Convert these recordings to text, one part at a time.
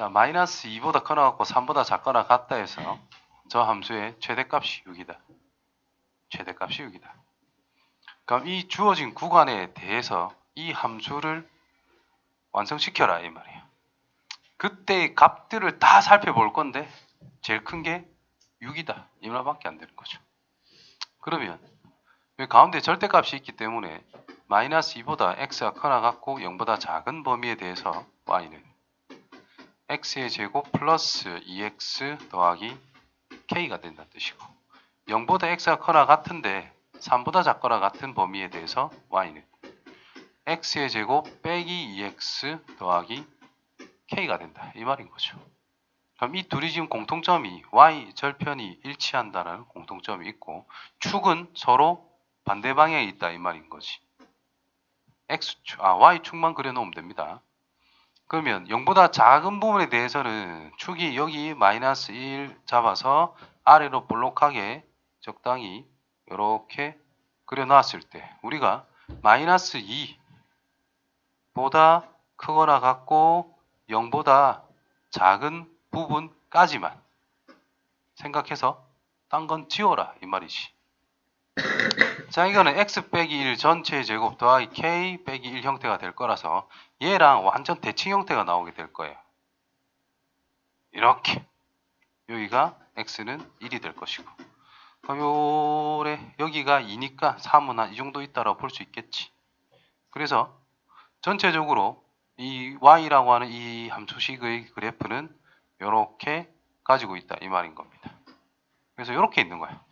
자, 마이너스 2보다 커나갖고 3보다 작거나 같다 해서 저 함수의 최대값이 6이다. 최대값이 6이다. 그럼 이 주어진 구간에 대해서 이 함수를 완성시켜라 이 말이에요. 그때의 값들을 다 살펴볼 건데 제일 큰 게 6이다. 이 말밖에 안 되는 거죠. 그러면 가운데 절대값이 있기 때문에 마이너스 2보다 x가 커나 같고 0보다 작은 범위에 대해서 y는 x의 제곱 플러스 2x 더하기 k가 된다는 뜻이고 0보다 x가 커나 같은데 3보다 작거나 같은 범위에 대해서 y는 x의 제곱 빼기 2x 더하기 k가 된다 이 말인 거죠. 그럼 이 둘이 지금 공통점이 y 절편이 일치한다는 공통점이 있고 축은 서로 반대 방향에 있다 이 말인 거지. x축, 아 y축만 그려놓으면 됩니다. 그러면 0보다 작은 부분에 대해서는 축이 여기 마이너스 1 잡아서 아래로 볼록하게 적당히 이렇게 그려놨을 때 우리가 마이너스 2보다 크거나 같고 0보다 작은 부분까지만 생각해서 딴 건 지워라 이 말이지. 자 이거는 x 빼기 1 전체 제곱 더하기 k 빼기 1 형태가 될 거라서 얘랑 완전 대칭 형태가 나오게 될 거예요. 이렇게 여기가 x는 1이 될 것이고 요래 여기가 2니까 3은 한 이 정도 있다라고 볼 수 있겠지. 그래서 전체적으로 이 y라고 하는 이 함수식의 그래프는 이렇게 가지고 있다 이 말인 겁니다. 그래서 이렇게 있는 거야.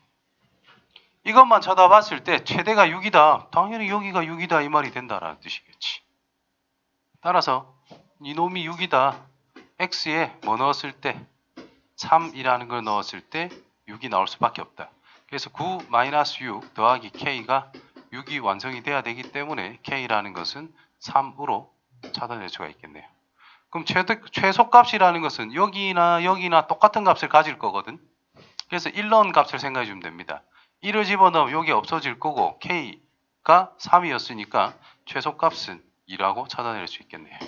이것만 쳐다봤을 때 최대가 6이다. 당연히 여기가 6이다 이 말이 된다라는 뜻이겠지. 따라서 이놈이 6이다. x에 뭐 넣었을 때 3이라는 걸 넣었을 때 6이 나올 수밖에 없다. 그래서 9 마이너스 6 더하기 k가 6이 완성이 돼야 되기 때문에 k라는 것은 3으로 차단될 수가 있겠네요. 그럼 최대, 최소값이라는 것은 여기나 여기나 똑같은 값을 가질 거거든. 그래서 1 넣은 값을 생각해 주면 됩니다. 1을 집어넣으면 여기 없어질 거고 k가 3이었으니까 최소값은 2라고 찾아낼 수 있겠네요.